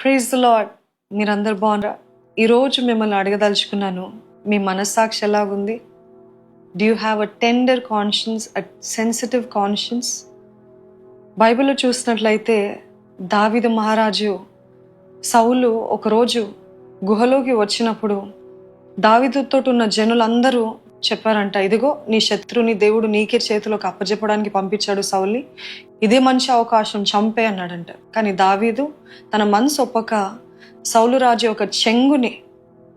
Praise the lord మీరందరు బాగున్నారా? ఈరోజు మిమ్మల్ని అడగదలుచుకున్నాను మీ మనస్సాక్షి ఎలాగుంది? Do you have a tender conscience a sensitive conscience బైబిల్లో చూసినట్లయితే దావిద మహారాజు సౌలు ఒకరోజు గుహలోకి వచ్చినప్పుడు దావిదుతో ఉన్న జనులందరూ చెప్పారంట ఇదిగో నీ శత్రుని దేవుడు నీకే చేతిలోకి అప్పజెప్పడానికి పంపించాడు సౌల్ని. ఇదే మనిషి అవకాశం చంపే అన్నాడంట. కానీ దావీదు తన మనసు ఒప్పక సౌలురాజు ఒక చెంగుని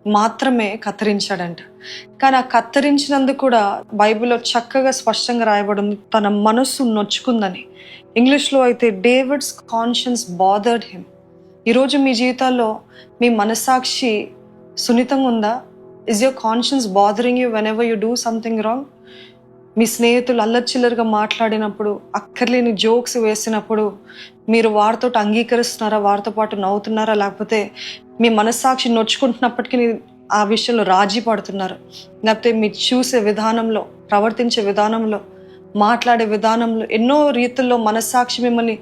మాత్రమే కత్తిరించాడంట. కానీ ఆ కత్తిరించినందుకు కూడా బైబిల్లో చక్కగా స్పష్టంగా రాయబడింది తన మనస్సు నొచ్చుకుందని. ఇంగ్లీష్లో అయితే డేవిడ్స్ కాన్షియన్స్ బాదర్డ్ హిమ్. ఈరోజు మీ జీవితాల్లో మీ మనస్సాక్షి సున్నితంగా ఉందా? Is your conscience bothering you whenever you do something wrong మీ స్నేహితులు అల్లచిల్లరగా మాట్లాడినప్పుడు అక్కర్లేని జోక్స్ వేసినప్పుడు మీరు వారితో అంగీకరిస్తున్నారా వారితో పాటు నవ్వుతున్నారా లేకపోతే మీ మనస్సాక్షి నొచ్చుకుంటున్నప్పటికీ ఆ విషయంలో రాజీ పడుతున్నారు? లేకపోతే మీరు చూసే విధానంలో ప్రవర్తించే విధానంలో మాట్లాడే విధానంలో ఎన్నో రీతుల్లో మనస్సాక్షి మిమ్మల్ని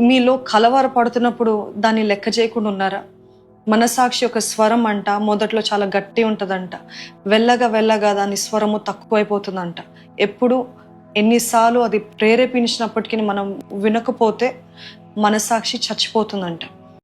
మీలో కలవరపడుతున్నప్పుడు దాన్ని లెక్క చేయకుండా ఉన్నారా? మనసాక్షి యొక్క స్వరం అంట మొదట్లో చాలా గట్టి ఉంటుందంట. వెళ్ళగా వెళ్ళగా దాని స్వరము తక్కువైపోతుందంట. ఎప్పుడు ఎన్నిసార్లు అది ప్రేరేపించినప్పటికీ మనం వినకపోతే మనసాక్షి చచ్చిపోతుందంట.